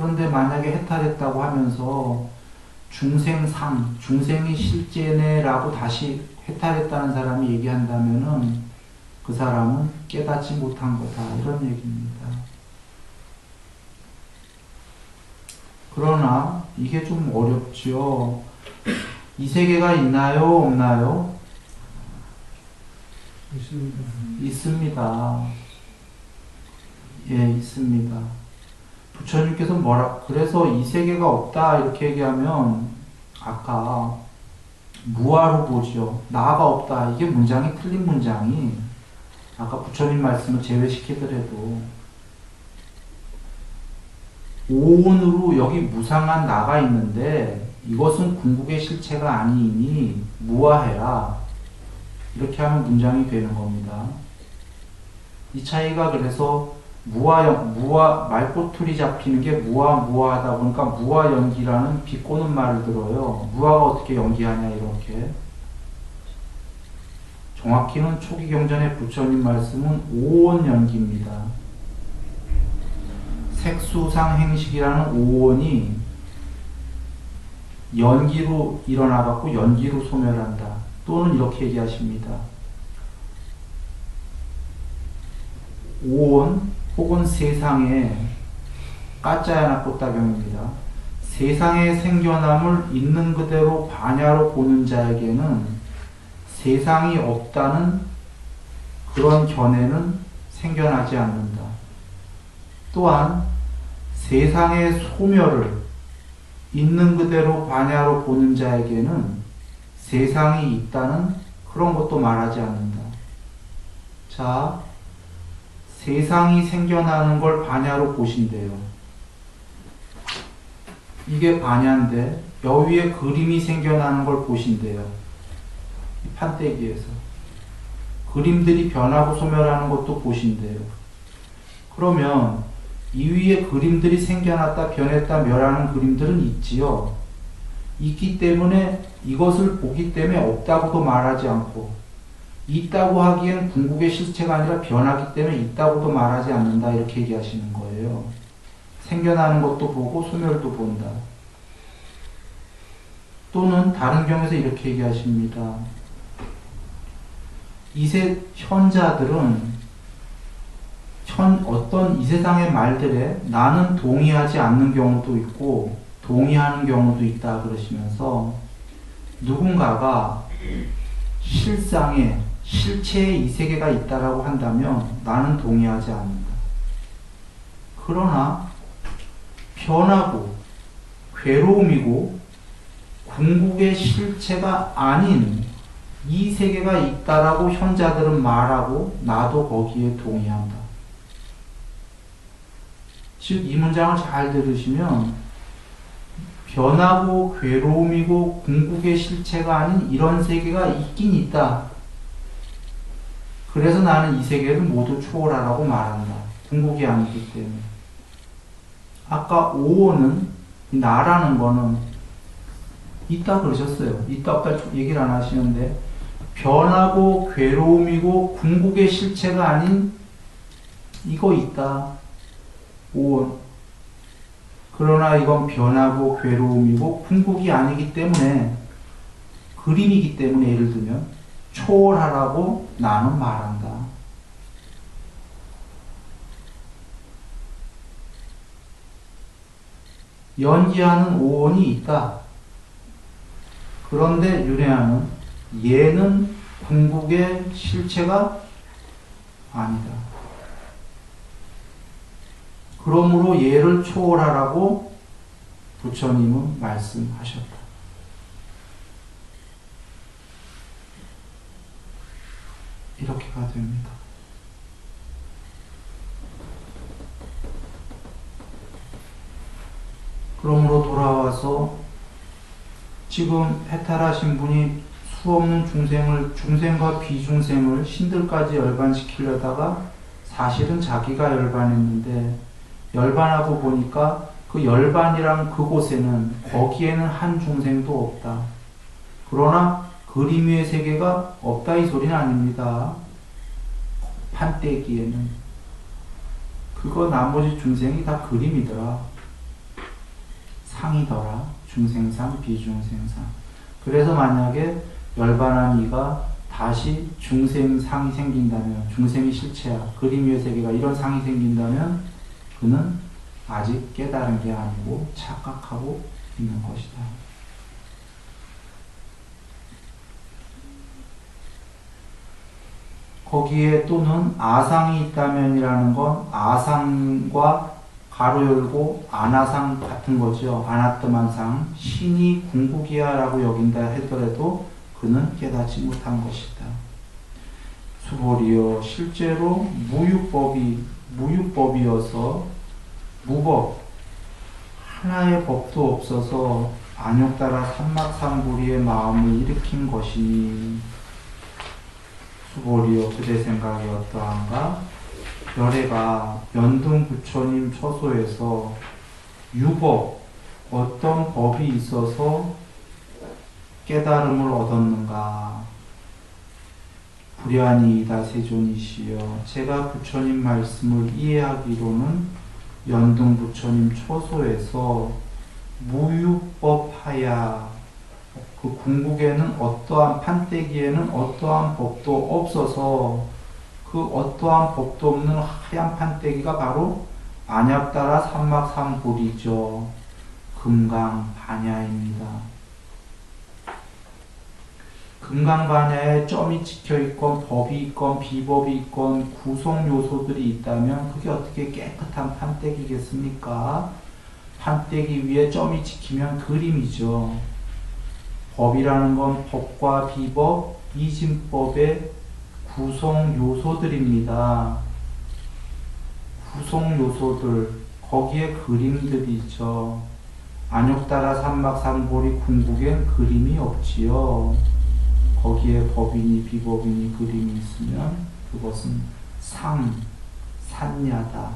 그런데 만약에 해탈했다고 하면서 중생상, 중생이 실제네라고 다시 해탈했다는 사람이 얘기한다면은 그 사람은 깨닫지 못한 거다. 이런 얘기입니다. 그러나 이게 좀 어렵죠. 이 세계가 있나요? 없나요? 있습니다. 있습니다. 예, 있습니다. 부처님께서 뭐라, 그래서 이 세계가 없다, 이렇게 얘기하면, 아까, 무아로 보죠. 나가 없다. 이게 문장이 틀린 문장이, 아까 부처님 말씀을 제외시키더라도, 오온으로 여기 무상한 나가 있는데, 이것은 궁극의 실체가 아니니, 무아해라. 이렇게 하면 문장이 되는 겁니다. 이 차이가 그래서 무화, 무화, 말꼬투리 잡히는 게 무화, 무화 하다 보니까 무화 연기라는 비꼬는 말을 들어요. 무화가 어떻게 연기하냐, 이렇게. 정확히는 초기 경전의 부처님 말씀은 오온 연기입니다. 색수상 행식이라는 오온이 연기로 일어나갖고 연기로 소멸한다. 또는 이렇게 얘기하십니다. 오온 혹은 세상에 까짜야나 꽃다경입니다. 세상의 생겨남을 있는 그대로 반야로 보는 자에게는 세상이 없다는 그런 견해는 생겨나지 않는다. 또한 세상의 소멸을 있는 그대로 반야로 보는 자에게는 세상이 있다는 그런 것도 말하지 않는다. 자, 세상이 생겨나는 걸 반야로 보신대요. 이게 반야인데 여위에 그림이 생겨나는 걸 보신대요. 이 판때기에서. 그림들이 변하고 소멸하는 것도 보신대요. 그러면 이 위에 그림들이 생겨났다 변했다 멸하는 그림들은 있지요. 있기 때문에 이것을 보기 때문에 없다고도 말하지 않고 있다고 하기엔 궁극의 실체가 아니라 변하기 때문에 있다고도 말하지 않는다 이렇게 얘기하시는 거예요. 생겨나는 것도 보고 소멸도 본다. 또는 다른 경우에서 이렇게 얘기하십니다. 이세 현자들은 현 어떤 이 세상의 말들에 나는 동의하지 않는 경우도 있고 동의하는 경우도 있다 그러시면서 누군가가 실상에 실체의 이 세계가 있다라고 한다면 나는 동의하지 않는다. 그러나 변하고 괴로움이고 궁극의 실체가 아닌 이 세계가 있다라고 현자들은 말하고 나도 거기에 동의한다. 즉 이 문장을 잘 들으시면 변하고 괴로움이고 궁극의 실체가 아닌 이런 세계가 있긴 있다. 그래서 나는 이 세계를 모두 초월하라고 말한다. 궁극이 아니기 때문에. 아까 오는 나라는 거는 있다 그러셨어요. 있다 없다 얘기를 안 하시는데 변하고 괴로움이고 궁극의 실체가 아닌 이거 있다. 오온. 그러나 이건 변하고 괴로움이고 궁극이 아니기 때문에 그림이기 때문에 예를 들면 초월하라고 나는 말한다. 연기하는 오온이 있다. 그런데 윤회하는 얘는 궁극의 실체가 아니다. 그러므로 얘를 초월하라고 부처님은 말씀하셨다. 이렇게가 됩니다. 그러므로 돌아와서 지금 해탈하신 분이 수 없는 중생을 중생과 비중생을 신들까지 열반시키려다가 사실은 자기가 열반했는데 열반하고 보니까 그 열반이란 그곳에는 거기에는 한 중생도 없다. 그러나 그림 위의 세계가 없다 이 소리는 아닙니다. 판때기에는 그거 나머지 중생이 다 그림이더라. 상이더라. 중생상, 비중생상. 그래서 만약에 열반한 이가 다시 중생상이 생긴다면, 중생이 실체야. 그림 위의 세계가 이런 상이 생긴다면, 그는 아직 깨달은 게 아니고 착각하고 있는 것이다. 거기에 또는 아상이 있다면이라는 건 아상과 가로 열고 아나상 같은 거죠. 아나뜨만상 신이 궁극이야라고 여긴다 하더라도 그는 깨닫지 못한 것이다. 수보리여 실제로 무유법이 무유법이어서 무법 하나의 법도 없어서 안욕 따라 삼막삼부리의 마음을 일으킨 것이니 수보리여 그대 생각이 어떠한가? 별애가 연등 부처님 처소에서 유법 어떤 법이 있어서 깨달음을 얻었는가? 불야니이다 세존이시여 제가 부처님 말씀을 이해하기로는 연등 부처님 처소에서 무유법하야 그 궁극에는 어떠한 판때기에는 어떠한 법도 없어서 그 어떠한 법도 없는 하얀 판때기가 바로 안약따라 삼막삼불이죠. 금강 반야입니다. 금강 반야에 점이 찍혀 있건 법이 있건 비법이 있건 구성 요소들이 있다면 그게 어떻게 깨끗한 판때기겠습니까? 판때기 위에 점이 찍히면 그림이죠. 법이라는 건 법과 비법, 이진법의 구성 요소들입니다. 구성 요소들, 거기에 그림들이 있죠. 안욕 따라 삼막삼보리 궁극엔 그림이 없지요. 거기에 법이니 비법이니 그림이 있으면 그것은 상, 산야다.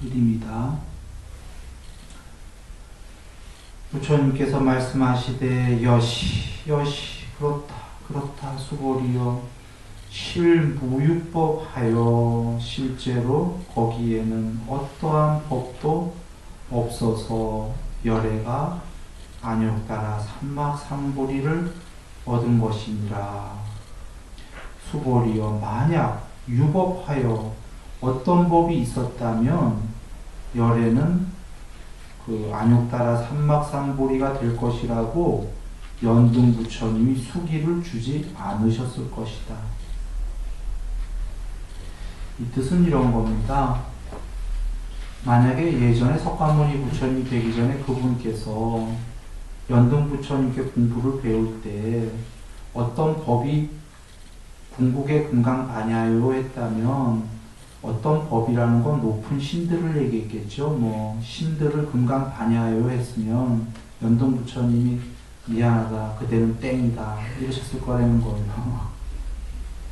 그림이다. 부처님께서 말씀하시되 여시 여시 그렇다 그렇다 수고리여. 실무유법하여 실제로 거기에는 어떠한 법도 없어서 열애가 안욕 따라 삼막삼보리를 얻은 것이니라. 수보리여 만약 유법하여 어떤 법이 있었다면 열애는 그 안욕 따라 삼막삼보리가 될 것이라고 연등 부처님이 수기를 주지 않으셨을 것이다. 이 뜻은 이런 겁니다. 만약에 예전에 석가모니 부처님이 되기 전에 그분께서 연등 부처님께 공부를 배울 때 어떤 법이 궁극의 금강 반야요 했다면 어떤 법이라는 건 높은 신들을 얘기했겠죠. 뭐 신들을 금강 반야요 했으면 연동 부처님이 미안하다. 그대는 땡이다. 이러셨을 거라는 거예요.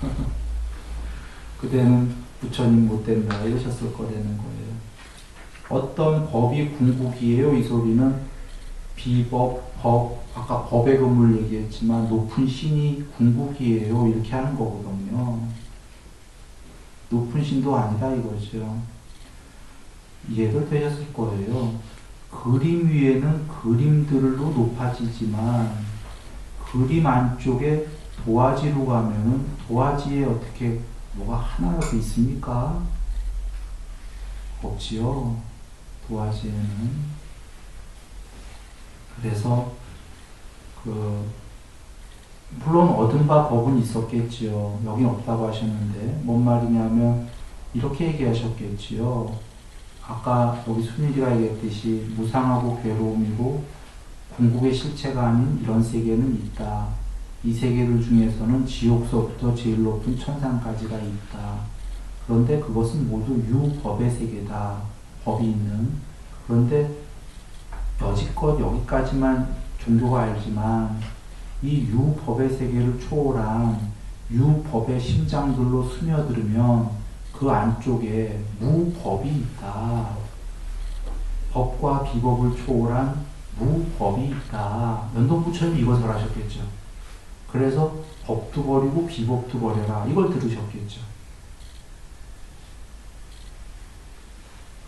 그대는 부처님 못 된다. 이러셨을 거라는 거예요. 어떤 법이 궁극이에요? 이 소리는 비법, 법, 아까 법의 근물 얘기했지만 높은 신이 궁극이에요. 이렇게 하는 거거든요. 높은 신도 아니다 이거죠. 이해도 되셨을 거예요. 그림 위에는 그림들로 높아지지만 그림 안쪽에 도화지로 가면은 도화지에 어떻게 뭐가 하나라도 있습니까? 없지요. 도화지에는. 그래서 그 물론 얻은 바 법은 있었겠지요. 여긴 없다고 하셨는데 뭔 말이냐면 이렇게 얘기하셨겠지요. 아까 여기 순일이가 얘기했듯이 무상하고 괴로움이고 궁극의 실체가 아닌 이런 세계는 있다. 이 세계들 중에서는 지옥서부터 제일 높은 천상까지가 있다. 그런데 그것은 모두 유법의 세계다. 법이 있는. 그런데 여지껏 여기까지만 종교가 알지만 이 유법의 세계를 초월한 유법의 심장들로 스며들으면 그 안쪽에 무법이 있다. 법과 비법을 초월한 무법이 있다. 연동부처님 이것을 하셨겠죠. 그래서 법도 버리고 비법도 버려라. 이걸 들으셨겠죠.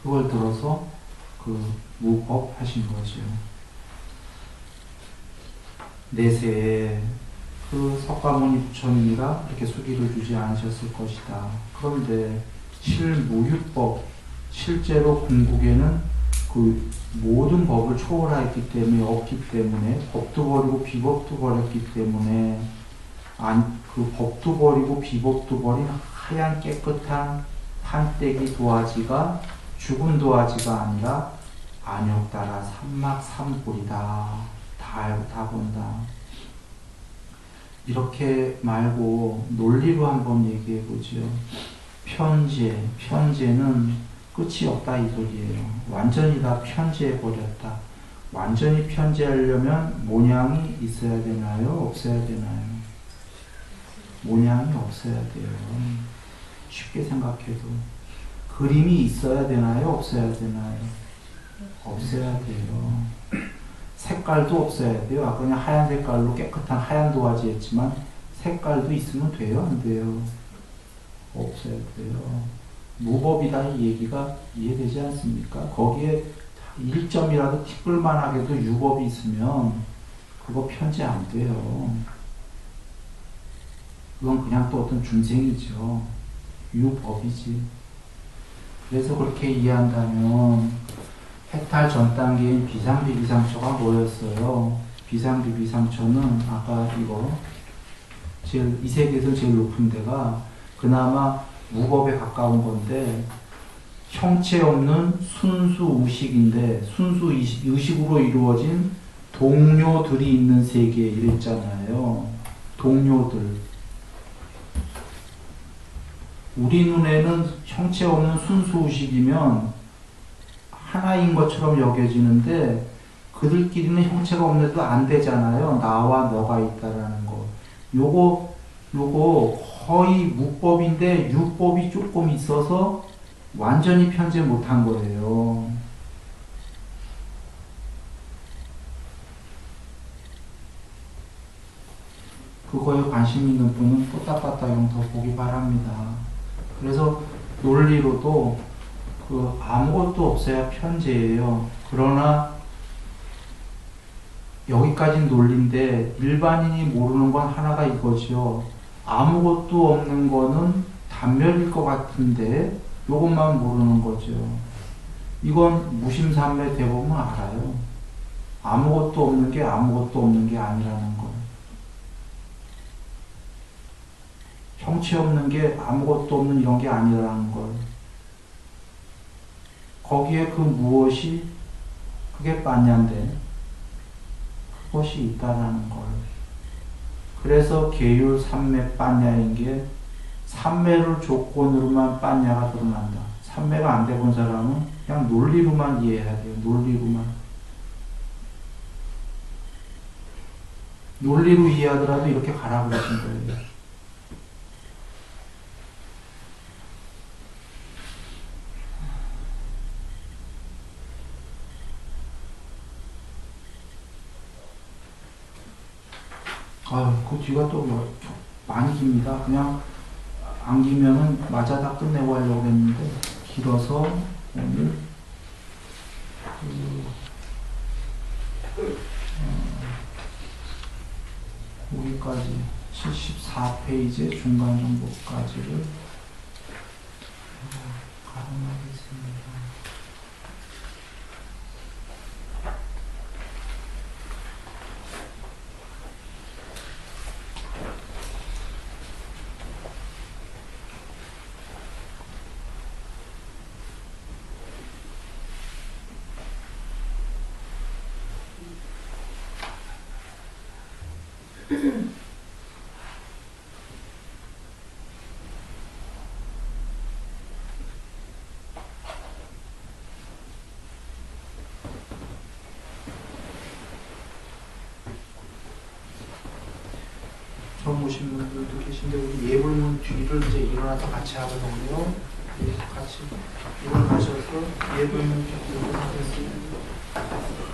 그걸 들어서 그 무법 하신 거죠. 내세에 그 석가모니 부처님이라 이렇게 수기를 주지 않으셨을 것이다. 그런데 실무유법 실제로 궁극에는 그 모든 법을 초월했기 때문에 없기 때문에 법도 버리고 비법도 버렸기 때문에 안, 그 법도 버리고 비법도 버린 하얀 깨끗한 판때기 도화지가 죽은 도화지가 아니라 안욕 따라 삼막 삼골이다. 다 본다. 이렇게 말고 논리로 한번 얘기해 보죠. 편제, 편제는 끝이 없다 이 소리예요. 완전히 다 편제해 버렸다. 완전히 편제하려면 모양이 있어야 되나요? 없어야 되나요? 모양이 없어야 돼요. 쉽게 생각해도 그림이 있어야 되나요? 없어야 되나요? 없어야 돼요. 색깔도 없어야 돼요. 아까 그냥 하얀 색깔로 깨끗한 하얀 도화지 했지만 색깔도 있으면 돼요? 안 돼요? 없어야 돼요. 무법이다 이 얘기가 이해되지 않습니까? 거기에 1점이라도 티끌만하게도 유법이 있으면 그거 편지 안 돼요. 그건 그냥 또 어떤 중생이죠. 유법이지. 그래서 그렇게 이해한다면 해탈 전 단계인 비상비 비상처가 뭐였어요? 비상비 비상처는 아까 이거 제일 이 세계에서 제일 높은 데가 그나마 무법에 가까운 건데 형체 없는 순수 의식인데 순수 의식, 의식으로 이루어진 동료들이 있는 세계 이랬잖아요. 동료들. 우리 눈에는 형체 없는 순수 의식이면 하나인 것처럼 여겨지는데 그들끼리는 형체가 없는데도 안 되잖아요. 나와 너가 있다라는 거. 요거 요거 거의 무법인데 유법이 조금 있어서 완전히 편제 못한 거예요. 그거에 관심 있는 분은 또따따따용 더 보기 바랍니다. 그래서 논리로도 그 아무것도 없어야 편제예요. 그러나 여기까지는 논리인데 일반인이 모르는 건 하나가 이거죠. 아무것도 없는 거는 단멸일 것 같은데 이것만 모르는 거죠. 이건 무심삼매 대부분 알아요. 아무것도 없는 게 아무것도 없는 게 아니라는 거. 형체 없는 게 아무것도 없는 이런 게 아니라는 걸. 거기에 그 무엇이 그게 빠냐인데 그것이 있다라는 걸. 그래서 계율 삼매 빠냐인 게 삼매를 조건으로만 빠냐가 드러난다. 삼매가 안 돼 본 사람은 그냥 논리로만 이해해야 돼요. 논리로만. 논리로 이해하더라도 이렇게 가라 그러신 거예요. 아유, 그 뒤가 또 뭐, 많이 깁니다. 그냥 안 기면은 맞아 다 끝내고 하려고 했는데 길어서 오늘 그, 어, 여기까지 74페이지 중간 정보까지를 가름하겠습니다. 처음 오신 분들도 계신데 우리 예불문 뒤를 이제 일어나서 같이 하거든요. 예, 같이 일어나셔서 예불문 뒤를 하겠습니다.